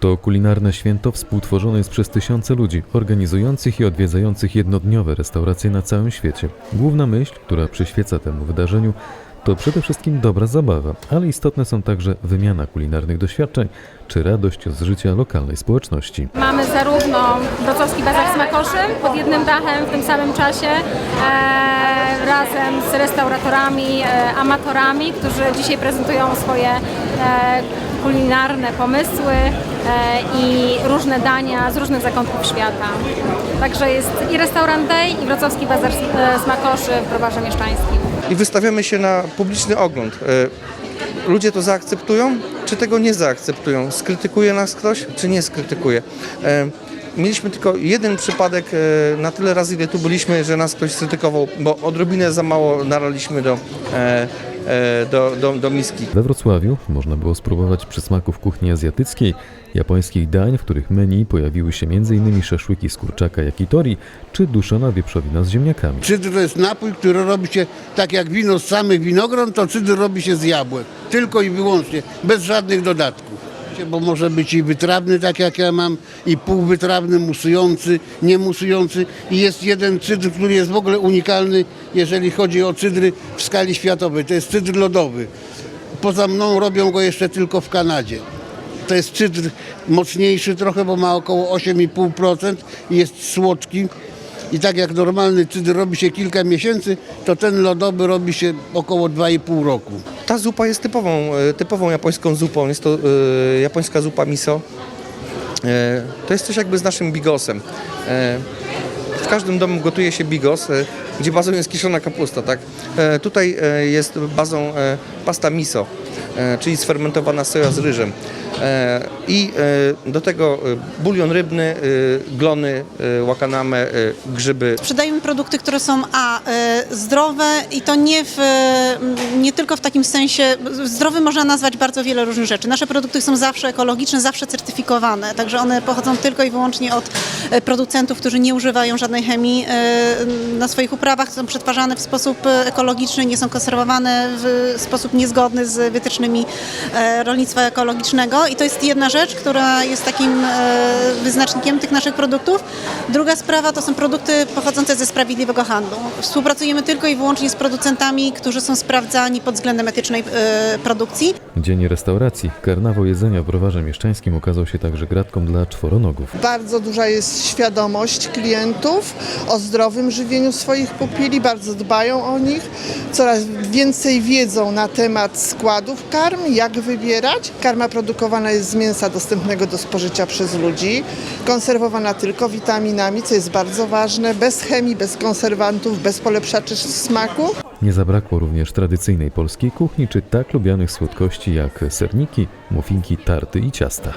To kulinarne święto współtworzone jest przez tysiące ludzi, organizujących i odwiedzających jednodniowe restauracje na całym świecie. Główna myśl, która przyświeca temu wydarzeniu, to przede wszystkim dobra zabawa, ale istotne są także wymiana kulinarnych doświadczeń czy radość z życia lokalnej społeczności. Mamy zarówno wrocławski bazar smakoszy pod jednym dachem w tym samym czasie e, razem z restauratorami, e, amatorami, którzy dzisiaj prezentują swoje kulinarne pomysły e, i różne dania z różnych zakątków świata. Także jest i restaurant Day i wrocławski bazar e, smakoszy w Browarze Mieszczańskim. i wystawiamy się na publiczny ogląd. E, Ludzie to zaakceptują, czy tego nie zaakceptują? Skrytykuje nas ktoś, czy nie skrytykuje? Mieliśmy tylko jeden przypadek na tyle razy, ile tu byliśmy, że nas ktoś skrytykował, bo odrobinę za mało nalaliśmy do, do, do, do miski. We Wrocławiu można było spróbować przysmaków kuchni azjatyckiej, japońskich dań, w których menu pojawiły się m.in. szaszłyki z kurczaka yakitori czy duszona wieprzowina z ziemniakami. Cydr to jest napój, który robi się tak jak wino z samych winogron, to cydr robi się z jabłek. Tylko i wyłącznie, bez żadnych dodatków. Bo może być i wytrawny, tak jak ja mam, i półwytrawny, musujący, niemusujący. I jest jeden cydr, który jest w ogóle unikalny, jeżeli chodzi o cydry w skali światowej. To jest cydr lodowy. Poza mną robią go jeszcze tylko w Kanadzie. To jest cydr mocniejszy trochę, bo ma około 8,5% i jest słodki. I tak jak normalny cydr robi się kilka miesięcy, to ten lodowy robi się około 2,5 roku. Ta zupa jest typową, e, typową japońską zupą. Jest to e, japońska zupa miso. E, to jest coś jakby z naszym bigosem. W każdym domu gotuje się bigos, gdzie bazą jest kiszona kapusta, tak? Tutaj jest bazą pasta miso, czyli sfermentowana soja z ryżem. I do tego bulion rybny, glony, wakaname, grzyby, Sprzedajemy produkty, które są a zdrowe i to nie, w, e, nie tylko w takim sensie, zdrowy można nazwać bardzo wiele różnych rzeczy. Nasze produkty są zawsze ekologiczne, zawsze certyfikowane, także one pochodzą tylko i wyłącznie od e, producentów, którzy nie używają żadnej chemii e, na swoich uprawach, są przetwarzane w sposób e, ekologiczny, nie są konserwowane w sposób niezgodny z wytycznymi rolnictwa ekologicznego i to jest jedna rzecz, która jest takim wyznacznikiem tych naszych produktów. Druga sprawa to są produkty pochodzące ze sprawiedliwego handlu. Współpracujemy tylko i wyłącznie z producentami, którzy są sprawdzani pod względem etycznej e, produkcji. Dzień restauracji, karnawał jedzenia w browarze mieszczańskim okazał się także gratką dla czworonogów. Bardzo duża jest świadomość klientów o zdrowym żywieniu swoich pupili, bardzo dbają o nich, coraz więcej wiedzą na temat składów karm, jak wybierać. Karma produkowana jest z mięsa dostępnego do spożycia przez ludzi, konserwowana tylko witaminami, co jest bardzo ważne, bez chemii, bez konserwantów, bez polepszaczy smaku. Nie zabrakło również tradycyjnej polskiej kuchni czy tak lubianych słodkości jak serniki, muffinki, tarty i ciasta.